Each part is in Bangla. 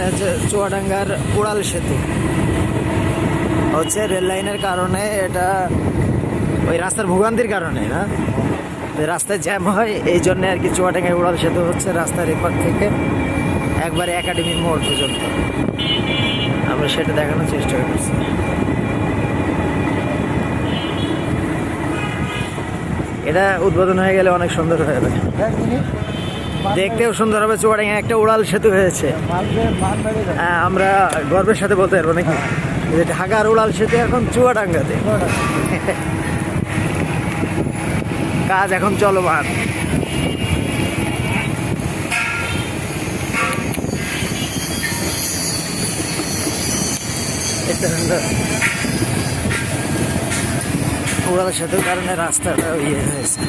এখানে হচ্ছে চুয়াডাঙ্গার উড়াল সেতু। হচ্ছে রেল লাইনের কারণে এটা ওই রাস্তার ভোগান্তির কারণে, না? রাস্তায় জ্যাম হয়, এই জন্য আর কি চুয়াডাঙ্গায় উড়াল সেতু হচ্ছে রাস্তার এপার থেকে একবারে একাডেমির মোড় পর্যন্ত। আমরা সেটা দেখানোর চেষ্টা করছি। এটা উদ্বোধন হয়ে গেলে অনেক সুন্দর হয়ে যাবে। দেখতেও সুন্দর হবে চুয়াডাঙ্গা একটা উড়াল সেতু হয়েছে। হ্যাঁ আমরা গর্বের সাথে বলতে পারব নাকি? যে ঢাকার উড়াল সেতু এখন চুয়াডাঙ্গাতে। কাজ এখন চলমান। উড়াল সেতুর কারণে রাস্তাটা ইয়ে হয়েছে।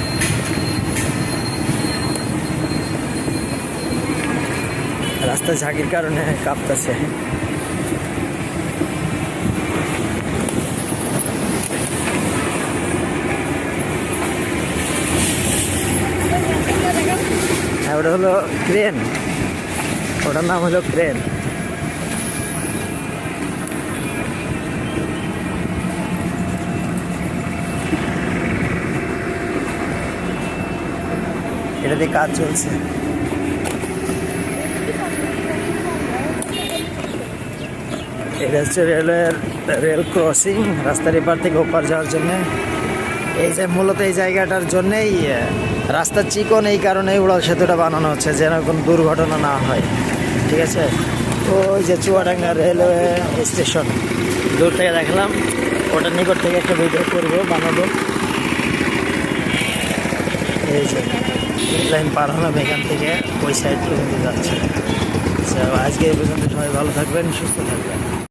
রাস্তা ঝাঁকির কারণে কাঁপতেছে। হ্যাঁ ওটা হলো ক্রেন। ওটার নাম হলো ক্রেন। এটাতে কাজ চলছে। এটা হচ্ছে রেলওয়ের রেল ক্রসিং রাস্তার এপার থেকে ওপার যাওয়ার জন্য। এই যে মূলত এই জায়গাটার জন্যেই রাস্তা চিকন এই কারণেই উড়াল সেতুটা বানানো হচ্ছে, যেন কোনো দুর্ঘটনা না হয়। ঠিক আছে? ওই যে চুয়াডাঙ্গা রেলওয়ে স্টেশন, দূর থেকে দেখলাম। ওটার নিকট থেকে একটা ভিডিও করব, বানাবো। এই যে লাইন পার হলাম এখান থেকে, ওই সাইড পর্যন্ত যাচ্ছে। আজকে এই পর্যন্ত সবাই ভালো থাকবেন, সুস্থ থাকবেন।